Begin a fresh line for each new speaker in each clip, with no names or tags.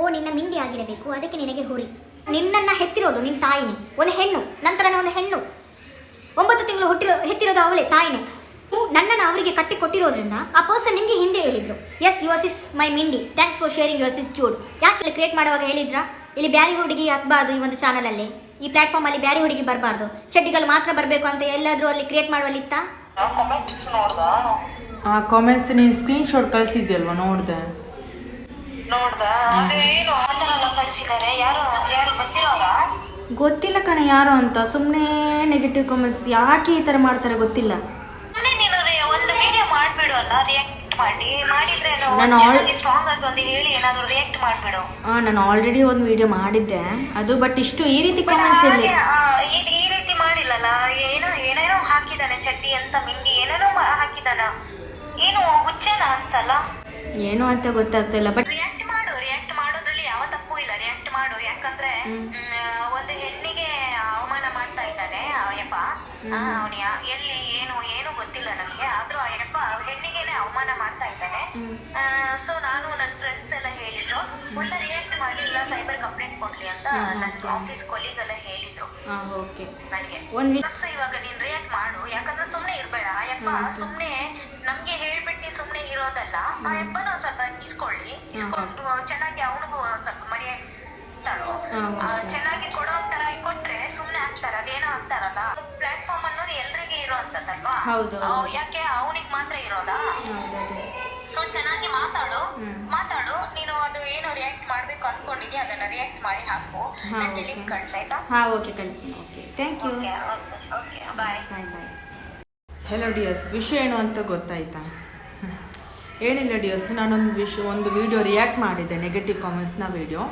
ಓ ನಿನ್ನ ಮಿಂಡಿ ಆಗಿರಬೇಕು ಅದಕ್ಕೆ ನಿನಗೆ ಹುರಿ. ನಿನ್ನನ್ನು ಹೆತ್ತಿರೋದು ನಿನ್ನ ತಾಯಿನೇ. ಒಂದು ಹೆಣ್ಣು ನಂತರನೇ ಒಂದು ಹೆಣ್ಣು. ಒಂಬತ್ತು ತಿಂಗಳು ಹುಟ್ಟಿರೋ ಹೆತ್ತಿರೋದು ಅವಳೇ ತಾಯಿನೇ. ನನ್ನನ್ನು ಅವರಿಗೆ ಕಟ್ಟಿ ಕೊಟ್ಟಿರೋದ್ರಿಂದ ಆ ಪರ್ಸನ್ ನಿಮಗೆ ಹಿಂದೆ ಹೇಳಿದ್ರು. Yes yours is my ಮಿಂಡಿ thanks for sharing your ಸಿಸ್ಟ್ಯೂಡ್ ಯಾಕೆ ಇಲ್ಲಿ ಕ್ರಿಯೇಟ್ ಮಾಡುವಾಗ ಹೇಳಿದ್ರಾ? ಇಲ್ಲಿ ಬ್ಯಾರಿ ಹುಡುಗಿ ಹಾಕ್ಬಾರ್ದು ಈ ಒಂದು ಚಾನಲಲ್ಲಿ ಈ ಪ್ಲಾಟ್ಫಾರ್ಮ್ ಅಲ್ಲಿ ಬ್ಯಾರಿ ಹುಡುಗಿ ಬರಬಾರ್ದು. ಚಡ್ಡಿಗಳು ಮಾತ್ರ ಬರಬೇಕು ಅಂತ ಎಲ್ಲಾದರೂ ಅಲ್ಲಿ ಕ್ರಿಯೇಟ್ ಮಾಡುವಲ್ಲಿತ್ತಾ
ಕಮೆಂಟ್ಸ್ ನೋಡ್ದ?
ಆ ಕಾಮೆಂಟ್ಸ್ ನೀನು ಸ್ಕ್ರೀನ್ಶಾಟ್ ಕಳಿಸಿದ್ಯಲ್ವಾ ನೋಡಿದೆ.
ನೋಡ್ದ? ಅದೇ ಏನು ಎಲ್ಲ ಕಳ್ಸಿದ್ದಾರೆ ಯಾರು ಯಾರು ಗೊತ್ತಿರೋರ
ಗೊತ್ತಿಲ್ಲ ಕಣ ಯಾರು ಅಂತ. ಸುಮ್ಮನೆ ನೆಗೆಟಿವ್ ಕಾಮೆಂಟ್ಸ್ ಯಾಕೆ ಈ ಥರ ಮಾಡ್ತಾರೆ ಗೊತ್ತಿಲ್ಲ.
ಸುಮ್ಮನೆ ನೀನು re- ಒಂದು ವಿಡಿಯೋ ಮಾಡ್ಬಿಡು ಅಲ್ಲ ರಿಯಾಕ್ಟ್ ಮಾಡಿ. ಮಾಡಿದ್ರೆ
ನಾನು al-
ಸ್ಟ್ರಾಂಗ್ ಆಗಿ ಒಂದು ಹೇಳಿ ಏನಾದ್ರು ರಿಯಾಕ್ಟ್ ಮಾಡ್ಬಿಡು.
ಆ, ನಾನು ಆಲ್ರೆಡಿ ಒಂದು ವಿಡಿಯೋ ಮಾಡಿದ್ದೆ. ಅದು ಬಟ್ ಇಷ್ಟು ಈ ರೀತಿ ಕಾಮೆಂಟ್ಸ್
ಹಾಗೆ, ಆ, ಇದ್- ಈ ರೀತಿ ಮಾಡಿಲ್ಲಲ್ಲ. ಏನೋ ಏನೇನೋ ಹಾಕಿದಾನೆ ಚಡ್ಡಿ ಅಂತ ಮಿಂಡಿ ಏನೇನೋ ಮಾ- ಹಾಕಿದಾನ ಏನು ಹುಚ್ಚನ ಅಂತಲ್ಲ?
ಏನು ಅಂತ ಗೊತ್ತಾಗ್ತಿಲ್ಲ ಬಟ್
ರಿಯಾಕ್ಟ್ ಒಂದು ಹೆಣ್ಣಿಗೆ ಅವಮಾನ ಮಾಡ್ತಾ ಇದ್ದಾನೆ ಆ ಯಪ್ಪ ಅವನಿಯ ಎಲ್ಲಿ ಏನು ಏನು ಗೊತ್ತಿಲ್ಲ ನಮ್ಗೆ. ಆದ್ರೂ ಆ ಯಪ್ಪ ಹೆಣ್ಣಿಗೆನೆ ಅವಮಾನ ಮಾಡ್ತಾ ಇದ್ದಾನೆ. ಸೊ ನಾನು ನನ್ನ ಫ್ರೆಂಡ್ಸ್ ಎಲ್ಲ ಹೇಳಿದ್ರು. ಮುಂದೆ ರಿಯಾಕ್ಟ್ ಮಾಡಿಲ್ಲ ಸೈಬರ್ ಕಂಪ್ಲೇಂಟ್ ಕೊಡ್ಲಿ ಅಂತ ನನ್ನ ಆಫೀಸ್ ಕೊಲೀಗ್ ಎಲ್ಲ ಹೇಳಿದ್ರು. ನನಗೆ.
ಒಂದ್
ಬಸ್ ಇವಾಗ ನೀನ್ ರಿಯಾಕ್ಟ್ ಮಾಡು ಯಾಕಂದ್ರೆ ಸುಮ್ನೆ ಇರ್ಬೇಡ. ಅಯ್ಯಪ್ಪ ಯಪ್ಪ ಸುಮ್ನೆ ನಮ್ಗೆ ಹೇಳ್ಬಿಟ್ಟು ಸುಮ್ನೆ ಇರೋದಲ್ಲ. ಆ ಯಪ್ಪನ ಒಂದ್ ಸ್ವಲ್ಪ ಇಸ್ಕೊಳ್ಳಿ. ಇಸ್ಕೊಂಡು ಚೆನ್ನಾಗಿ ಅವನಿಗೂ ಒಂದ್ ಸ್ವಲ್ಪ ಮರ್ಯಾದೆ ಆ, ಚೆನ್ನಾಗಿ ಕೊಡೋ ತರ ಕೊಟ್ರೆ ಸುಮ್ನೆ ಆಗ್ತಾರ ಅದೇನೋ ಅಂತಾರಲ್ಲ ಪ್ಲಾಟ್ಫಾರ್ಮ್ ಅನ್ನೋದು ಎಲ್ರಿಗೆ ಇರುವಂತದ್ದಲ್ವಾ? ಯಾಕೆ ಅವನಿಗೆ ಮಾತ್ರ ಇರೋದಾ? ಸೊ ಚೆನ್ನಾಗಿ ಮಾತಾಡು ಮಾತಾಡು ನೀನು ಅದು ಏನು ರಿಯಾಕ್ಟ್ ಮಾಡ್ಬೇಕು ಅನ್ಕೊಂಡಿದ್ಯಾ ಅದನ್ನ ರಿಯಾಕ್ಟ್ ಮಾಡಿ ಹಾಕು. ನನಗೆ. ಲಿಂಕ್ ಕಳ್ಸಾಯ್ತಾ
ಹಾಂ ಓಕೆ ಕಳಿಸ್ತೀನಿ okay. Thank you
okay bye
bye bye hello dears ವಿಷಯ ಏನು ಅಂತ ಗೊತ್ತಾಯ್ತಾ. ಏನಿಲ್ಲ ಡಿಯರ್ಸ್ ನಾನೊಂದು ವಿಷ ಒಂದು ವಿಡಿಯೋ ರಿಯಾಕ್ಟ್ ಮಾಡಿದ್ದೆ ನೆಗೆಟಿವ್ ಕಾಮೆಂಟ್ಸ್ನ ವಿಡಿಯೋ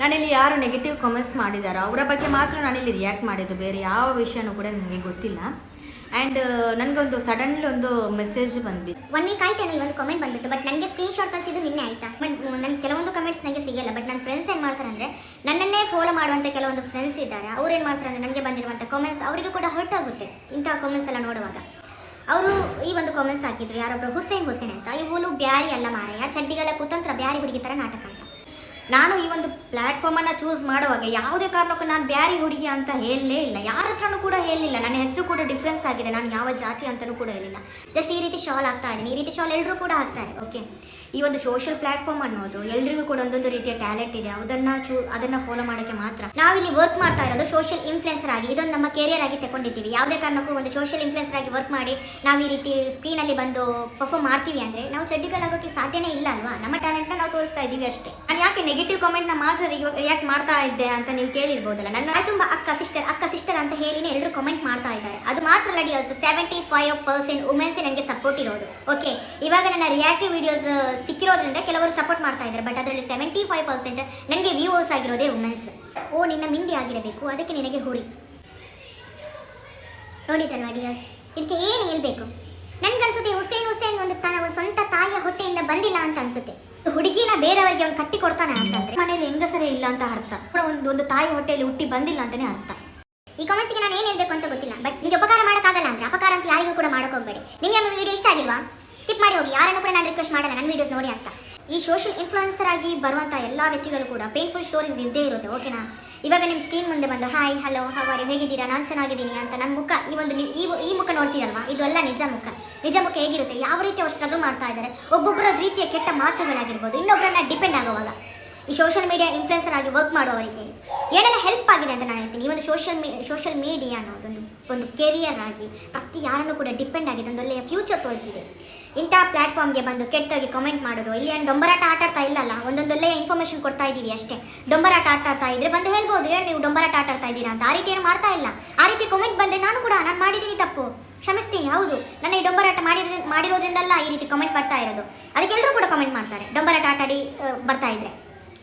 ನಾನಿಲ್ಲಿ ಯಾರು ನೆಗೆಟಿವ್ ಕಮೆಂಟ್ಸ್ ಮಾಡಿದಾರೋ ಅವರ ಬಗ್ಗೆ ಮಾತ್ರ ನಾನಿಲ್ಲಿ ರಿಯಾಕ್ಟ್ ಮಾಡಿದ್ದು. ಬೇರೆ ಯಾವ ವಿಷಯನೂ ಕೂಡ ನನಗೆ ಗೊತ್ತಿಲ್ಲ. ಆ್ಯಂಡ್ ನನಗೊಂದು ಸಡನ್ಲಿ ಒಂದು ಮೆಸೇಜ್ ಬಂದ್ಬಿಟ್ಟು
ಒನ್ ವೀಕ್ ಆಯ್ತು ನನಗೆ ಒಂದು ಕಾಮೆಂಟ್ ಬಂದ್ಬಿಟ್ಟು ಬಟ್ ನನಗೆ ಸ್ಕ್ರೀನ್ ಶಾಟ್ ಕಳಿಸಿದ್ದು ನಿನ್ನೆ ಆಯ್ತಾ? ಬಟ್ ನನ್ನ ಕೆಲವೊಂದು ಕಮೆಂಟ್ಸ್ ನನಗೆ ಸಿಗಲ್ಲ ಬಟ್ ನನ್ನ ಫ್ರೆಂಡ್ಸ್ ಏನು ಮಾಡ್ತಾರೆ ಅಂದರೆ, ನನ್ನನ್ನೇ ಫಾಲೋ ಮಾಡುವಂಥ ಕೆಲವೊಂದು ಫ್ರೆಂಡ್ಸ್ ಇದ್ದಾರೆ. ಅವ್ರು ಏನು ಮಾಡ್ತಾರೆ ಅಂದರೆ ನನಗೆ ಬಂದಿರುವಂಥ ಕಮೆಂಟ್ಸ್ ಅವರಿಗೂ ಕೂಡ ಹರ್ಟ್ ಆಗುತ್ತೆ, ಇಂಥ ಕಮೆಂಟ್ಸ್ ಎಲ್ಲ ನೋಡುವಾಗ. ಅವರು ಈ ಒಂದು ಕಾಮೆಂಟ್ಸ್ ಹಾಕಿದ್ರು ಯಾರೊಬ್ಬರು ಹುಸೇನ್ ಹುಸೇನ್ ಅಂತ ಇವಳು ಬ್ಯಾರಿ ಅಲ್ಲ ಮಾರಯ್ಯ ಚಡ್ಡಿಗಳ ಕುತಂತ್ರ ಬ್ಯಾರಿ ಹುಡುಗಿ ಥರ ನಾಟಕ ಅಂತ. ನಾನು ಈ ಒಂದು ಪ್ಲ್ಯಾಟ್ಫಾರ್ಮನ್ನು ಚೂಸ್ ಮಾಡುವಾಗ ಯಾವುದೇ ಕಾರಣಕ್ಕೂ ನಾನು ಬ್ಯಾರಿ ಹುಡುಗಿ ಅಂತ ಹೇಳಲೇ ಇಲ್ಲ. ಯಾರ ಹತ್ರನೂ ಕೂಡ ಹೇಳಲಿಲ್ಲ. ನನ್ನ ಹೆಸರು ಕೂಡ ಡಿಫ್ರೆನ್ಸ್ ಆಗಿದೆ. ನಾನು ಯಾವ ಜಾತಿ ಅಂತಲೂ ಕೂಡ ಹೇಳಿಲ್ಲ ಜಸ್ಟ್ ಈ ರೀತಿ ಶಾಲ್ ಆಗ್ತಾ ಇದ್ದೀನಿ. ಈ ರೀತಿ ಶಾಲ್ ಎಲ್ಲರೂ ಕೂಡ ಹಾಕ್ತಾರೆ ಓಕೆ ಈ ಒಂದು ಸೋಷಿಯಲ್ ಪ್ಲಾಟ್ಫಾರ್ಮ್ ಅನ್ನೋದು ಎಲ್ರಿಗೂ ಕೂಡ ಒಂದೊಂದು ರೀತಿಯ ಟ್ಯಾಲೆಂಟ್ ಇದೆ. ಅದನ್ನ ಚೂ, ಅದನ್ನ ಫಾಲೋ ಮಾಡೋಕ್ಕೆ ಮಾತ್ರ. ನಾವಿಲ್ಲಿ ವರ್ಕ್ ಮಾಡ್ತಾ ಇರೋದು ಸೋಷಿಯಲ್ ಇನ್ಫ್ಲುಯೆನ್ಸರ್ ಆಗಿ. ಇದೊಂದು ನಮ್ಮ ಕೆರಿಯರ್ ಆಗಿ ತಗೊಂಡಿದ್ದೀವಿ ಯಾವುದೇ ಕಾರಣಕ್ಕೂ ಒಂದು ಸೋಷಿಯಲ್ ಇನ್ಫ್ಲುಯೆನ್ಸರ್ ಆಗಿ ವರ್ಕ್ ಮಾಡಿ ನಾವು ಈ ರೀತಿ ಸ್ಕ್ರೀನಲ್ಲಿ ಬಂದು ಪರ್ಫಾರ್ಮ್ ಮಾಡ್ತೀವಿ ಅಂದರೆ ನಾವು ಚಡ್ಡಿಗಳಾಗೋಕ್ಕೆ ಸಾಧ್ಯನೇ ಇಲ್ಲ ಅಲ್ವಾ? ನಮ್ಮ ಟ್ಯಾಲೆಂಟ್ನ ನಾವು ತೋರಿಸ್ತಾ ಇದ್ದೀವಿ ಅಷ್ಟೇ. ನಾನು ಯಾಕೆ ನೆಗೆಟಿವ್ ಕಾಮೆಂಟ್ನ ಮಾತ್ರ ರಿಯಾಕ್ಟ್ ಮಾಡ್ತಾ ಇದ್ದೆ ಅಂತ ನೀವು ಕೇಳಿರ್ಬೋದಲ್ಲ. ನನ್ನ ತುಂಬ ಅಕ್ಕ ಸಿಸ್ಟರ್ ಅಕ್ಕ ಸಿಸ್ಟರ್ ಅಂತ ಹೇಳಿನೇ ಎಲ್ಲರೂ ಕಾಮೆಂಟ್ ಮಾಡ್ತಾ ಇದ್ದಾರೆ. ಅದು ಮಾತ್ರ as seventy five percent womens ನನಗೆ ಸಪೋರ್ಟ್ ಇರೋದು. ಓಕೆ ಇವಾಗ ನನ್ನ ರಿಯಾಕ್ಟಿವ್ ವಿಡಿಯೋಸ್ ಸಿಕ್ಕಿರೋದ್ರಿಂದ ಕೆಲವರು ಸಪೋರ್ಟ್ ಮಾಡ್ತಾ ಇದ್ದಾರೆ. ಬಟ್ ಅದರಲ್ಲಿ ಸೆವೆಂಟಿ ಫೈವ್ ಪರ್ಸೆಂಟ್ ನನಗೆ ವ್ಯೂವರ್ಸ್ ಆಗಿರೋದೇ ವುಮೆನ್ಸ್ ಓ, ನಿನ್ನ ಮಿಂಡಿ ಆಗಿರಬೇಕು. ಅದಕ್ಕೆ ನಿನಗೆ ಹುರಿ. ಜನ ಡಿಯರ್ಸ್ ಇದಕ್ಕೆ ಏನು ಹೇಳಬೇಕು? ನನಗನ್ಸುತ್ತೆ ಹುಸೇನ್ ಹುಸೇನ್ ಒಂದು ತನ್ನ ಸ್ವಂತ ತಾಯಿಯ ಹೊಟ್ಟೆಯಿಂದ ಬಂದಿಲ್ಲ ಅಂತ ಅನ್ಸುತ್ತೆ. ಹುಡುಗಿನ ಬೇರೆಯವರಿಗೆ ಅವ್ನು ಕಟ್ಟಿ ಕೊಡ್ತಾನೆ ಅಂತಂದ್ರೆ ಮನೇಲಿ ಹೆಂಗಸರೇ ಇಲ್ಲ ಅಂತ ಅರ್ಥ. ಒಂದು ಒಂದು ತಾಯಿ ಹೊಟ್ಟೆಯಲ್ಲಿ ಹುಟ್ಟಿ ಬಂದಿಲ್ಲ ಅಂತಾನೆ ಅರ್ಥ. ಈ ಕಾಮೆಂಟ್ಸ್ಗೆ ನಾನು ಏನು ಹೇಳ್ಬೇಕು ಅಂತ ಗೊತ್ತಿಲ್ಲ. ಬಟ್ ನಿಮಗೆ ಉಪಕಾರ ಮಾಡೋಕ್ಕಾಗಲ್ಲ ಅಂದ್ರೆ ಅಪಕಾರ ಅಂತ ಯಾರಿಗೂ ಕೂಡ ಮಾಡೋಕೆ ಹೋಗಬೇಡಿ ನಿಮಗೆ ನಮ್ಮ ವಿಡಿಯೋ ಇಷ್ಟ ಆಗಿಲ್ವಾ? ಸ್ಕಿಪ್ ಮಾಡಿ ಹೋಗಿ. ಯಾರನ್ನು ಕೂಡ ನಾನು ರಿಕ್ವೆಸ್ಟ್ ಮಾಡಲ್ಲ. ನನ್ನ ವಿಡಿಯೋಸ್ ನೋಡಿ ಅಂತ. ಈ ಸೋಷಿಯಲ್ ಇನ್ಫ್ಲುಯೆನ್ಸರ್ ಆಗಿ ಬರುವಂಥ ಎಲ್ಲ ವ್ಯಕ್ತಿಗಳು ಕೂಡ ಪೇನ್ಫುಲ್ ಸ್ಟೋರೀಸ್ ಇದ್ದೇ ಇರುತ್ತೆ ಓಕೆನಾ ಇವಾಗ ನಿಮ್ಮ ಸ್ಕ್ರೀನ್ ಮುಂದೆ ಬಂದು ಹಾಯ್ ಹಲೋ ಹವಾರಿ ಹೇಗಿದ್ದೀರಾ? ನಾನು ಚೆನ್ನಾಗಿದ್ದೀನಿ ಅಂತ ನನ್ನ ಮುಖ, ಈ ಒಂದು ಈ ಈ ಮುಖ ನೋಡ್ತೀರಲ್ವಾ? ಇದು ಎಲ್ಲ ನಿಜ ಮುಖ. ನಿಜ ಮುಖ ಹೇಗಿರುತ್ತೆ? ಯಾವ ರೀತಿ ಅವ್ರು ಸ್ಟ್ರಗಲ್ ಮಾಡ್ತಾ ಇದ್ದಾರೆ? ಒಬ್ಬೊಬ್ಬರ ರೀತಿಯ ಕೆಟ್ಟ ಮಾತುಗಳಾಗಿರ್ಬೋದು ಇನ್ನೊಬ್ಬರನ್ನ ಡಿಪೆಂಡ್ ಆಗುವಾಗ. ಈ ಸೋಷಿಯಲ್ ಮೀಡಿಯಾ ಇನ್ಫ್ಲುಯೆನ್ಸರ್ ಆಗಿ ವರ್ಕ್ ಮಾಡೋವರಿಗೆ ಏನೆಲ್ಲ ಹೆಲ್ಪ್ ಆಗಿದೆ ಅಂತ ನಾನು ಹೇಳ್ತೀನಿ. ಈ ಒಂದು ಸೋಷಿಯಲ್ ಮೀ ಸೋಷಿಯಲ್ ಮೀಡಿಯಾ ಅನ್ನೋದೊಂದು ಒಂದು ಕೆರಿಯರ್ ಆಗಿ ಪ್ರತಿ ಯಾರನ್ನು ಕೂಡ ಡಿಪೆಂಡ್ ಆಗಿದೆ, ಒಂದು ಒಳ್ಳೆಯ ಫ್ಯೂಚರ್ ತೋರಿಸಿದೆ. ಇಂಥ ಪ್ಲಾಟ್ಫಾರ್ಮ್ಗೆ ಬಂದು ಕೆಟ್ಟಾಗಿ ಕಮೆಂಟ್ ಮಾಡೋದು, ಇಲ್ಲಿ ಏನು ಡೊಂಬರಾಟ ಆಟ ಆಡ್ತಾ ಇಲ್ಲಲ್ಲ ಒಂದೊಂದಲ್ಲೇ ಇನ್ಫಾರ್ಮೇಷನ್ ಕೊಡ್ತಾ ಇದ್ದೀವಿ ಅಷ್ಟೇ. ಡೊಂಬರಾಟ ಆಟ ಆಡ್ತಾ ಇದ್ರೆ ಬಂದು ಹೇಳ್ಬೋದು, ಏನು ನೀವು ಡೊಂಬರಾಟ ಆಟ ಆಡ್ತಾ ಇದ್ದೀರಾ ಅಂತ? ಆ ರೀತಿ ಏನು ಮಾಡ್ತಾ ಇಲ್ಲ. ಆ ರೀತಿ ಕಮೆಂಟ್ ಬಂದರೆ ನಾನು ಕೂಡ, ನಾನು ಮಾಡಿದ್ದೀನಿ ತಪ್ಪು. ಕ್ಷಮಿಸ್ತೀನಿ, ಹೌದು. ನನ್ನ ಈ ಡೊಂಬರಾಟ ಮಾಡಿದ್ರೆ, ಮಾಡಿರೋದ್ರಿಂದಲ್ಲ ಈ ರೀತಿ ಕಮೆಂಟ್ ಬರ್ತಾ ಇರೋದು. ಅದಕ್ಕೆ ಎಲ್ಲರೂ ಕೂಡ ಕಮೆಂಟ್ ಮಾಡ್ತಾರೆ, ಡೊಂಬರಾಟ ಆಟ ಆಡಿ ಬರ್ತಾ ಇದ್ರೆ.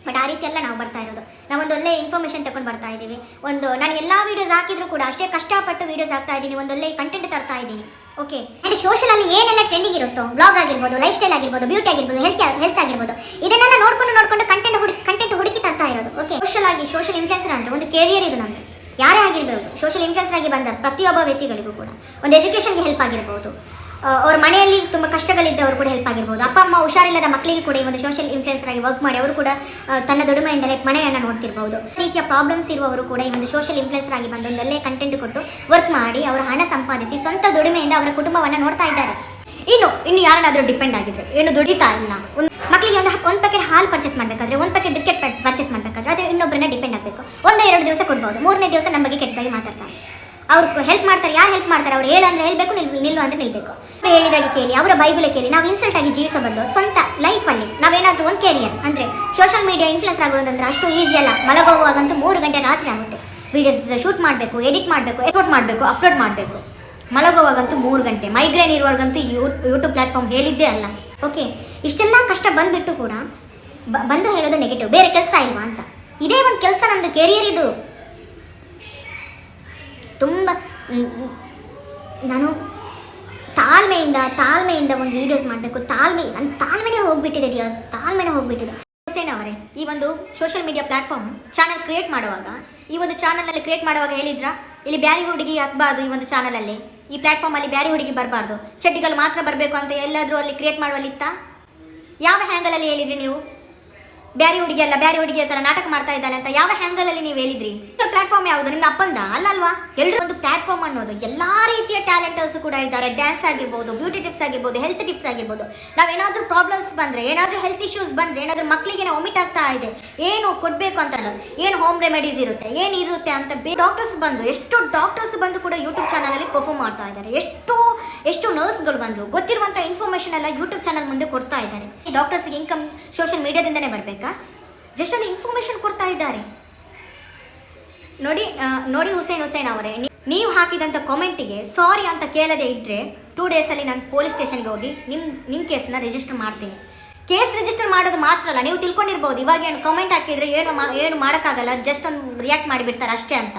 ಬಟ್ ಆ ರೀತಿ ಎಲ್ಲ ನಾವು ಬರ್ತಾ ಇರೋದು. ನಾವು ಒಂದು ಒಳ್ಳೆ ಇನ್ಫಾರ್ಮೇಷನ್ ತಗೊಂಡು ಬರ್ತಾ ಇದ್ದೀವಿ ಒಂದು, ನಾನು ಎಲ್ಲ ವೀಡಿಯೋಸ್ ಹಾಕಿದ್ರು ಕೂಡ ಅಷ್ಟೇ ಕಷ್ಟಪಟ್ಟು ವೀಡಿಯೋಸ್ ಹಾಕ್ತಾ ಇದ್ದೀನಿ ಒಂದು ಒಳ್ಳೆ ಕಂಟೆಂಟ್ ತರ್ತಾ ಇದ್ದೀನಿ ಓಕೆ ಅಂಡ್ ಸೋಷಲ್ ಅಲ್ಲಿ ಏನೆಲ್ಲ ಟ್ರೆಂಡಿಂಗ್ ಇರುತ್ತೋ ಬ್ಲಾಗ್ ಆಗಿರ್ಬೋದು ಲೈಫ್ ಸ್ಟೈಲ್ ಆಗಿರ್ಬೋದು ಬ್ಯೂಟಿ ಆಗಿರ್ಬೋದು ಹೆಲ್ತ್ ಹೆಲ್ತ್ ಆಗಿರ್ಬೋದು, ಇದನ್ನೆಲ್ಲ ನೋಡ್ಕೊಂಡು ನೋಡ್ಕೊಂಡು ಕಂಟೆಂಟ್ ಹುಡುಕಿ ಕಂಟೆಂಟ್ ಹುಡುಕಿ ತರ್ತಾ ಇರೋದು. ಓಕೆ ಸೋಷಲ್ ಆಗಿ ಸೋಷಲ್ ಇನ್ಫ್ಲುಯೆನ್ಸರ್ ಅಂದ್ರೆ ಒಂದು ಕೆರಿಯರ್ ಇದು ನಮಗೆ ಯಾರೇ ಆಗಿರ್ಬೋದು ಸೋಷಲ್ ಇನ್ಫ್ಲುಯೆನ್ಸರ್ ಆಗಿ ಬಂದ ಪ್ರತಿಯೊಬ್ಬ ವ್ಯಕ್ತಿಗಳಿಗೂ ಕೂಡ. ಒಂದು ಎಜುಕೇಷನ್ಗೆ ಹೆಲ್ಪ್ ಆಗಿರ್ಬೋದು. ಅವ್ರ ಮನೆಯಲ್ಲಿ ತುಂಬ ಕಷ್ಟಗಳಿದ್ದವರು ಕೂಡ ಹೆಲ್ಪ್ ಆಗಿರ್ಬೋದು. ಅಪ್ಪ, ಅಮ್ಮ ಹುಷಾರಿಲ್ಲದ ಮಕ್ಕಳಿಗೆ ಕೂಡ ಈ ಒಂದು ಸೋಷಿಯಲ್ ಇನ್ಫ್ಲುಯೆನ್ಸರ್ ಆಗಿ ವರ್ಕ್ ಮಾಡಿ, ಅವರು ಕೂಡ ತನ್ನ ದುಡಿಮೆಯಿಂದಲೇ ಮನೆಯನ್ನು ನೋಡ್ತಿರ್ಬೋದು. ರೀತಿಯ ಪ್ರಾಬ್ಲಮ್ಸ್ ಇರುವವರು ಕೂಡ ಈ ಒಂದು ಸೋಷಿಯಲ್ ಇನ್ಫ್ಲುಯೆನ್ಸರ್ ಆಗಿ ಬಂದೊಂದಲ್ಲೇ ಕಂಟೆಂಟ್ ಕೊಟ್ಟು ವರ್ಕ್ ಮಾಡಿ, ಅವರ ಹಣ ಸಂಪಾದಿಸಿ, ಸ್ವಂತ ದುಡಿಮೆಯಿಂದ ಅವರ ಕುಟುಂಬವನ್ನು ನೋಡ್ತಾ ಇದ್ದಾರೆ. ಇನ್ನು ಇನ್ನು ಯಾರನ್ನಾದರೂ ಡಿಪೆಂಡ್ ಆಗಿದ್ರೆ ಏನು ದುಡಿತಾ ಇಲ್ಲ. ಒಂದು ಮಕ್ಕಳಿಗೆ ಒಂದು ಒಂದು ಪ್ಯಾಕೆಟ್ ಹಾಲು ಪರ್ಚೇಸ್ ಮಾಡಬೇಕಾದ್ರೆ, ಒಂದು ಪ್ಯಾಕೆಟ್ ಬಿಸ್ಕೆಟ್ ಪರ್ಚೇಸ್ ಮಾಡಬೇಕಾದ್ರೆ, ಅದು ಇನ್ನೊಬ್ಬರನ್ನ ಡಿಪೆಂಡ್ ಆಗಬೇಕು. ಒಂದೇ ಎರಡು ದಿವಸ ಕೊಡ್ಬೋದು, ಮೂರನೇ ದಿವಸ ನಮ್ಮ ಬಗ್ಗೆ ಕೆಟ್ಟದಾಗಿ ಮಾತಾಡ್ತಾರೆ. ಅವ್ರು ಹೆಲ್ಪ್ ಮಾಡ್ತಾರೆ, ಯಾರು ಹೆಲ್ಪ್ ಮಾಡ್ತಾರೆ, ಅವ್ರು ಹೇಳಂದ್ರೆ ಹೇಳಬೇಕು ನಿಲ್ಲು ನಿಲ್ ನಿಲ್ಲು ಅಂದ್ರೆ ನಿಲ್ಬೇಕು. ಅವ್ರು ಹೇಳಿದಾಗ ಕೇಳಿ, ಅವರ ಬೈಗುಲೆ ಕೇಳಿ, ನಾವು ಇನ್ಸಲ್ಟ್ ಆಗಿ ಜೀವಿಸ ಬಂದು ಸ್ವಂತ ಲೈಫಲ್ಲಿ ನಾವೇನಾದ್ರೂ ಒಂದು ಕೆರಿಯರ್ ಅಂದ್ರೆ ಸೋಷಿಯಲ್ ಮೀಡಿಯಾ ಇನ್ಫ್ಲುಯೆನ್ಸ್ ಆಗೋದಂದ್ರೆ ಅಷ್ಟು ಈಸಿ ಅಲ್ಲ. ಮಲಗೋಗುವಾಗಂತೂ ಮೂರು ಗಂಟೆ ರಾತ್ರಿ ಆಗುತ್ತೆ. ವಿಡಿಯೋಸ್ ಶೂಟ್ ಮಾಡಬೇಕು ಎಡಿಟ್ ಮಾಡಬೇಕು ಎಕ್ಸ್ಪೋರ್ಟ್ ಮಾಡಬೇಕು ಅಪ್ಲೋಡ್ ಮಾಡಬೇಕು. ಮಲಗೋವಾಗಂತೂ ಮೂರು ಗಂಟೆ. ಮೈಗ್ರೇನ್ ಇರುವಾಗಂತೂ ಯೂಟ್ಯೂಬ್ ಪ್ಲಾಟ್ಫಾರ್ಮ್ ಹೇಳಿದ್ದೇ ಅಲ್ಲ. ಓಕೆ ಇಷ್ಟೆಲ್ಲ ಕಷ್ಟ ಬಂದ್ಬಿಟ್ಟು ಕೂಡ ಬಂದು ಹೇಳೋದು ನೆಗೆಟಿವ್ ಬೇರೆ ಕೆಲಸ ಇಲ್ವಾ ಅಂತ? ಇದೇ ಒಂದು ಕೆಲಸ ನಮ್ಮದು ಕೆರಿಯರ್ ಇದು. ತುಂಬ ನಾನು ತಾಳ್ಮೆಯಿಂದ ತಾಳ್ಮೆಯಿಂದ ಒಂದು ವೀಡಿಯೋಸ್ ಮಾಡಬೇಕು. ತಾಳ್ಮೆ ನನ್ನ ತಾಳ್ಮೆನೇ ಹೋಗ್ಬಿಟ್ಟಿದೆ ಡಿಯರ್ಸ್ ತಾಳ್ಮೆನೇ ಹೋಗ್ಬಿಟ್ಟಿದೆ. ಹುಸೇನ್ ಅವರೇ, ಈ ಒಂದು social media platform channel create ಮಾಡುವಾಗ, ಈ ಒಂದು ಚಾನಲಲ್ಲಿ ಕ್ರಿಯೇಟ್ ಮಾಡುವಾಗ ಹೇಳಿದ್ರಾ? ಇಲ್ಲಿ ಬ್ಯಾರಿ ಹುಡುಗಿ ಹಾಕ್ಬಾರ್ದು ಈ ಒಂದು ಚಾನಲಲ್ಲಿ ಈ ಪ್ಲಾಟ್ಫಾರ್ಮಲ್ಲಿ ಬ್ಯಾರಿ ಹುಡುಗಿ ಬರಬಾರ್ದು. ಚಡ್ಡಿಗಳು ಮಾತ್ರ ಬರಬೇಕು ಅಂತ ಎಲ್ಲಾದರೂ ಅಲ್ಲಿ ಕ್ರಿಯೇಟ್ ಮಾಡುವಲ್ಲಿತ್ತಾ? ಯಾವ ಹ್ಯಾಂಗಲಲ್ಲಿ ಹೇಳಿದ್ರಿ ನೀವು? ಬ್ಯಾರಿ ಹುಡುಗಿ ಅಲ್ಲ, ಬ್ಯಾರಿ ಹುಡುಗಿ ತರ ನಾಟಕ ಮಾಡ್ತಾ ಇದ್ದಾಳೆ ಅಂತ ಯಾವ ಹ್ಯಾಂಗಲ್ ಅಲ್ಲಿ ನೀವು ಹೇಳಿದ್ರಿ? ಪ್ಲಾಟ್ಫಾರ್ಮ್ ಯಾವುದು? ನಿಮ್ಮ ಅಪ್ಪಂದ? ಅಲ್ಲ ಅಲ್ವಾ? ಎಲ್ಲರೂ ಒಂದು ಪ್ಲಾಟ್ಫಾರ್ಮ್ ಅನ್ನೋದು. ಎಲ್ಲಾ ರೀತಿಯ ಟ್ಯಾಲೆಂಟರ್ಸ್ ಕೂಡ ಇದ್ದಾರೆ. ಡ್ಯಾನ್ಸ್ ಆಗಿರ್ಬೋದು ಬ್ಯೂಟಿ ಟಿಪ್ಸ್ ಆಗಿರ್ಬೋದು ಹೆಲ್ತ್ ಟಿಪ್ಸ್ ಆಗಿರ್ಬೋದು. ನಾವೇನಾದ್ರೂ ಪ್ರಾಬ್ಲಮ್ಸ್ ಬಂದ್ರೆ, ಏನಾದ್ರೂ ಹೆಲ್ತ್ ಇಶ್ಯೂಸ್ ಬಂದ್ರೆ, ಏನಾದ್ರೂ ಮಕ್ಕಳಿಗೆ ಒಮಿಟ್ ಆಗ್ತಾ ಇದೆ, ಏನು ಕೊಡ್ಬೇಕು ಅಂತಲ್ಲ ಏನು ಹೋಮ್ ರೆಮಿಡೀಸ್ ಇರುತ್ತೆ ಏನು ಇರುತ್ತೆ ಅಂತ ಡಾಕ್ಟರ್ಸ್ ಬಂದು, ಎಷ್ಟು ಡಾಕ್ಟರ್ಸ್ ಬಂದು ಕೂಡ ಯೂಟ್ಯೂಬ್ ಚಾನಲ್ ಅಲ್ಲಿ ಪರ್ಫಾರ್ಮ್ ಮಾಡ್ತಾ ಇದ್ದಾರೆ. ಎಷ್ಟು ಎಷ್ಟು ನರ್ಸ್ಗಳು ಬಂದರು. ಗೊತ್ತಿರುವಂಥ ಇನ್ಫಾರ್ಮೇಶನ್ ಎಲ್ಲ ಯೂಟ್ಯೂಬ್ ಚಾನಲ್ ಮುಂದೆ ಕೊಡ್ತಾ ಇದ್ದಾರೆ. ಡಾಕ್ಟರ್ಸ್ಗೆ ಇನ್ಕಮ್ ಸೋಷಿಯಲ್ ಮೀಡಿಯಾದಿಂದನೇ ಬರಬೇಕಾ? ಜಸ್ಟ್ ಒಂದು ಇನ್ಫಾರ್ಮೇಶನ್ ಕೊಡ್ತಾ ಇದ್ದಾರೆ. ನೋಡಿ ನೋಡಿ ಹುಸೇನ್ ಹುಸೇನ್ ಅವರೇ ನೀವು ಹಾಕಿದಂಥ ಕಾಮೆಂಟಿಗೆ ಸಾರಿ ಅಂತ ಕೇಳದೆ ಇದ್ರೆ ಟೂ ಡೇಸಲ್ಲಿ ನಾನು ಪೊಲೀಸ್ ಸ್ಟೇಷನ್ಗೆ ಹೋಗಿ ನಿಮ್ಮ ನಿಮ್ಮ ಕೇಸ್ನ ರಿಜಿಸ್ಟರ್ ಮಾಡ್ತೀನಿ. ಕೇಸ್ ರಿಜಿಸ್ಟರ್ ಮಾಡೋದು ಮಾತ್ರ ಅಲ್ಲ, ನೀವು ತಿಳ್ಕೊಂಡಿರ್ಬೋದು. ಇವಾಗ ಏನು ಕಮೆಂಟ್ ಹಾಕಿದ್ರೆ ಏನು ಏನು ಮಾಡೋಕ್ಕಾಗಲ್ಲ ಜಸ್ಟ್ ಒಂದು ರಿಯಾಕ್ಟ್ ಮಾಡಿಬಿಡ್ತಾರೆ ಅಷ್ಟೇ ಅಂತ.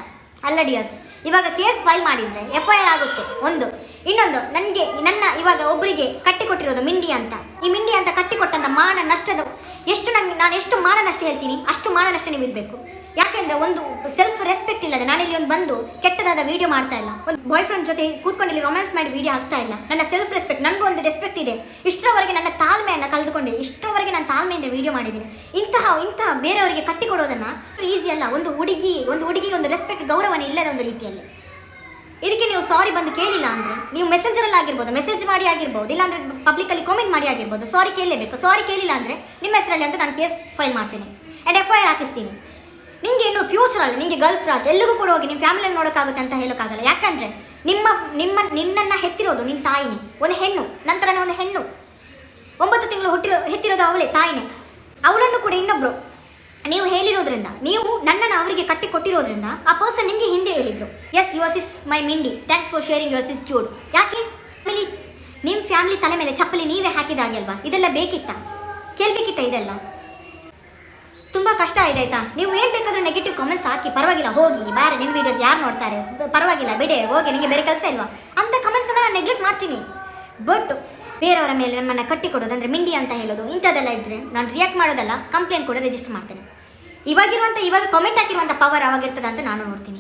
ಅಲ್ಲ ಡಿಯರ್ಸ್ ಇವಾಗ ಕೇಸ್ ಫೈಲ್ ಮಾಡಿದ್ರೆ ಎಫ್ ಐ ಆರ್ ಆಗುತ್ತೆ, ಒಂದು. ಇನ್ನೊಂದು, ನನಗೆ, ನನ್ನ ಇವಾಗ ಒಬ್ಬರಿಗೆ ಕಟ್ಟಿಕೊಟ್ಟಿರೋದು ಮಿಂಡಿ ಅಂತ. ಈ ಮಿಂಡಿ ಅಂತ ಕಟ್ಟಿಕೊಟ್ಟಂತ ಮಾನ ನಷ್ಟದ, ಎಷ್ಟು ನನಗೆ ನಾನು ಎಷ್ಟು ಮಾನ ನಷ್ಟ ಹೇಳ್ತೀನಿ, ಅಷ್ಟು ಮಾನ ನಷ್ಟ ನೀವು ಇಡಬೇಕು. ಯಾಕೆಂದ್ರೆ ಒಂದು ಸೆಲ್ಫ್ ರೆಸ್ಪೆಕ್ಟ್ ಇಲ್ಲದೆ ನಾನು ಇಲ್ಲಿ ಒಂದು ಬಂದು ಕೆಟ್ಟದಾದ ವಿಡಿಯೋ ಮಾಡ್ತಾ ಇಲ್ಲ. ಒಂದು ಬಾಯ್ ಫ್ರೆಂಡ್ ಜೊತೆ ಕೂತ್ಕೊಂಡು ಇಲ್ಲಿ ರೊಮ್ಯಾನ್ಸ್ ಮಾಡಿ ವಿಡಿಯೋ ಆಗ್ತಾ ಇಲ್ಲ. ನನ್ನ ಸೆಲ್ಫ್ ರೆಸ್ಪೆಕ್ಟ್ ನನಗೂ ಒಂದು ರೆಸ್ಪೆಕ್ಟ್ ಇದೆ. ಇಷ್ಟರವರೆಗೆ ನನ್ನ ತಾಳ್ಮೆಯನ್ನು ಕಳೆದುಕೊಂಡಿದೆ ಇಷ್ಟರವರೆಗೆ ನಾನು ತಾಳ್ಮೆಯಿಂದ ವಿಡಿಯೋ ಮಾಡಿದ್ದೀನಿ ಇಂತಹ ಇಂತಹ ಬೇರೆಯವರಿಗೆ ಕಟ್ಟಿಕೊಡೋದನ್ನು ಈಸಿ ಅಲ್ಲ. ಒಂದು ಹುಡುಗಿ, ಒಂದು ಹುಡುಗಿಗೆ ಒಂದು ರೆಸ್ಪೆಕ್ಟ್ ಗೌರವನೇ ಇಲ್ಲದ ಒಂದು ರೀತಿಯಲ್ಲಿ. ಇದಕ್ಕೆ ನೀವು ಸಾರಿ ಬಂದು ಕೇಳಿಲ್ಲ ಅಂದ್ರೆ ನೀವು ಮೆಸೆಂಜರಲ್ಲಿ ಆಗಿರ್ಬೋದು ಮೆಸೇಜ್ ಮಾಡಿ ಆಗಿರ್ಬೋದು, ಇಲ್ಲಾಂದ್ರೆ ಪಬ್ಲಿಕ್ ಅಲ್ಲಿ ಕಾಮೆಂಟ್ ಮಾಡಿ ಆಗಿರ್ಬೋದು ಸಾರಿ ಕೇಳಲೇಬೇಕು. ಸಾರಿ ಕೇಳಿಲ್ಲ ಅಂದ್ರೆ ನಿಮ್ಮ ಹೆಸರಲ್ಲಿ ಅಂತ ನಾನು ಕೇಸ್ ಫೈಲ್ ಮಾಡ್ತೀನಿ. ಆ್ಯಂಡ್ ಎಫ್ ಐ ಆರ್ ಹಾಕಿಸ್ತೀನಿ. ನಿಮಗೆ ಇನ್ನು ಫ್ಯೂಚರ್ ಅಲ್ಲಿ ನಿಮಗೆ ಗಲ್ಫ್ ರಾಶ್ ಎಲ್ಲಿಗೂ ಕೂಡ ಹೋಗಿ ನಿಮ್ಮ ಫ್ಯಾಮಿಲಿಯಲ್ಲಿ ನೋಡೋಕ್ಕಾಗುತ್ತೆ ಅಂತ ಹೇಳೋಕ್ಕಾಗಲ್ಲ. ಯಾಕಂದ್ರೆ ನಿಮ್ಮ ನಿಮ್ಮ, ನಿನ್ನನ್ನು ಹೆತ್ತಿರೋದು ನಿಮ್ಮ ತಾಯಿನೇ. ಒಂದು ಹೆಣ್ಣು, ನಂತರನೇ ಒಂದು ಹೆಣ್ಣು. ಒಂಬತ್ತು ತಿಂಗಳು ಹುಟ್ಟಿರೋ, ಹೆತ್ತಿರೋದು ಅವಳೇ, ತಾಯಿನೇ. ಅವಳನ್ನು ಕೂಡ ಇನ್ನೊಬ್ರು ನೀವು ಹೇಳಿರೋದ್ರಿಂದ, ನೀವು ನನ್ನನ್ನು ಅವರಿಗೆ ಕಟ್ಟಿ ಕೊಟ್ಟಿರೋದ್ರಿಂದ ಆ ಪರ್ಸನ್ ನಿಮಗೆ ಹಿಂದೆ ಹೇಳಿದ್ರು. Yes your is my ಮಿಂಡಿ thanks for sharing your is ಕ್ಯೂಡ್ ಯಾಕೆ? ಫ್ಯಾಮಿಲಿ ನಿಮ್ಮ ಫ್ಯಾಮಿಲಿ ತಲೆ ಮೇಲೆ ಚಪ್ಪಲಿ ನೀವೇ ಹಾಕಿದಾಗೆ ಅಲ್ವಾ? ಇದೆಲ್ಲ ಬೇಕಿತ್ತ? ಕೇಳಬೇಕಿತ್ತ ಇದೆಲ್ಲ? ತುಂಬ ಕಷ್ಟ ಇದೆ ಆಯ್ತಾ? ನೀವು ಏನು ಬೇಕಾದರೂ ನೆಗೆಟಿವ್ ಕಾಮೆಂಟ್ಸ್ ಹಾಕಿ, ಪರವಾಗಿಲ್ಲ, ಹೋಗಿ ಬೇರೆ ನಿಮ್ಮ ವೀಡಿಯೋಸ್ ಯಾರು ನೋಡ್ತಾರೆ? ಪರವಾಗಿಲ್ಲ, ಬಿಡೆ, ಹೋಗಿ ನಿಮಗೆ ಬೇರೆ ಕೆಲಸ ಇಲ್ವಾ? ಅಂತ ಕಮೆಂಟ್ಸನ್ನು ನಾನು ನೆಗ್ಲೆಕ್ಟ್ ಮಾಡ್ತೀನಿ. ಬಟ್ ಬೇರೆಯವರ ಮೇಲೆ ನಮ್ಮನ್ನು ಕಟ್ಟಿ ಕೊಡೋದು ಅಂದರೆ ಮಿಂಡಿ ಅಂತ ಹೇಳೋದು, ಇಂಥದ್ದೆಲ್ಲ ಇದ್ದರೆ ನಾನು ರಿಯಾಕ್ಟ್ ಮಾಡೋದಲ್ಲ ಕಂಪ್ಲೇಂಟ್ ಕೂಡ ರಿಜಿಸ್ಟರ್ ಮಾಡ್ತೇನೆ. ಇವಾಗಿರುವಂಥ ಇವಾಗ ಕಾಮೆಂಟ್ ಹಾಕಿರುವಂಥ ಪವರ್ ಅವಾಗಿರ್ತದೆ ಅಂತ ನಾನು ನೋಡ್ತೀನಿ.